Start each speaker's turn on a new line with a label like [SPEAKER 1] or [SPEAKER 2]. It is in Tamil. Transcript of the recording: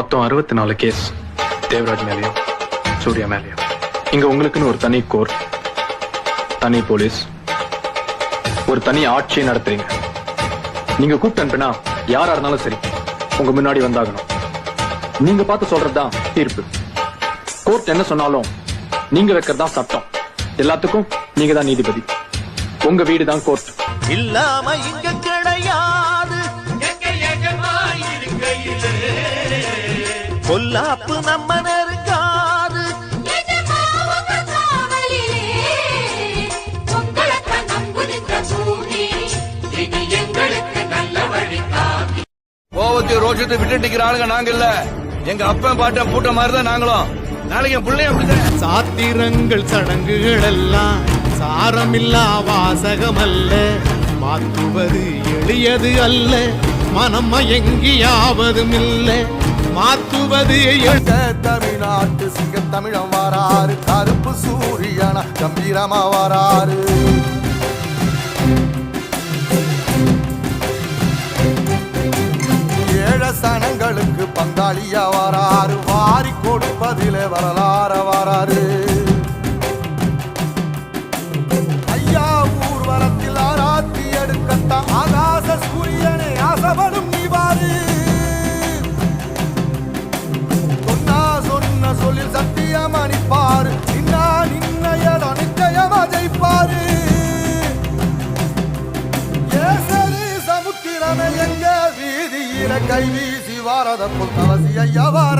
[SPEAKER 1] மொத்தம் அறுபத்தி நாலு கேஸ் தேவராஜ் மேலேயும் சூர்யா மேலேயும். இங்க உங்களுக்குன்னு ஒரு தனி கோர்ட் தனி போலீஸ் ஒரு தனி ஆட்சியை நடத்துறீங்க. நீங்க கூப்பிட்டு அனுப்பினா யாரா இருந்தாலும் சரி உங்க முன்னாடி வந்தாகணும். நீங்க பார்த்து சொல்றதுதான் தீர்ப்பு. கோர்ட் என்ன சொன்னாலும் நீங்க வைக்கிறதா சட்டம். எல்லாத்துக்கும் நீங்க தான் நீதிபதி. உங்க வீடு தான் கோர்ட்
[SPEAKER 2] இல்லாம இங்க பொல்லாப்பு நம்ம நெருங்காது
[SPEAKER 3] கோவத்தை ரோஷத்தை விட்டு நிக்கிற ஆளுங்க நாங்க இல்ல எங்க அப்பன் பாட்டன் பூட்ட மாதிரி தான் நாங்களும். நாளைக்கு என் பிள்ளைய அப்படிதான்.
[SPEAKER 4] சாத்திரங்கள் சடங்குகள் எல்லாம் சாரமில்லா வாசகம் அல்ல மாற்றுவது எளியது அல்ல. மனம் மயங்கியாவதும் இல்ல மாற்றுவது எளி-
[SPEAKER 5] தமிழ்நாட்டு சிங்க தமிழம் வராறு கருப்பு சூரியனா கம்பீரமா வராறு ஏழ சனங்களுக்கு பங்காளியா வராறு வாரி கொடுப்பதிலே வரலாற வராறு சமுத்திரமே எங்க வீதியில கை வீசி வாரத புத்தவசி ஐயா வார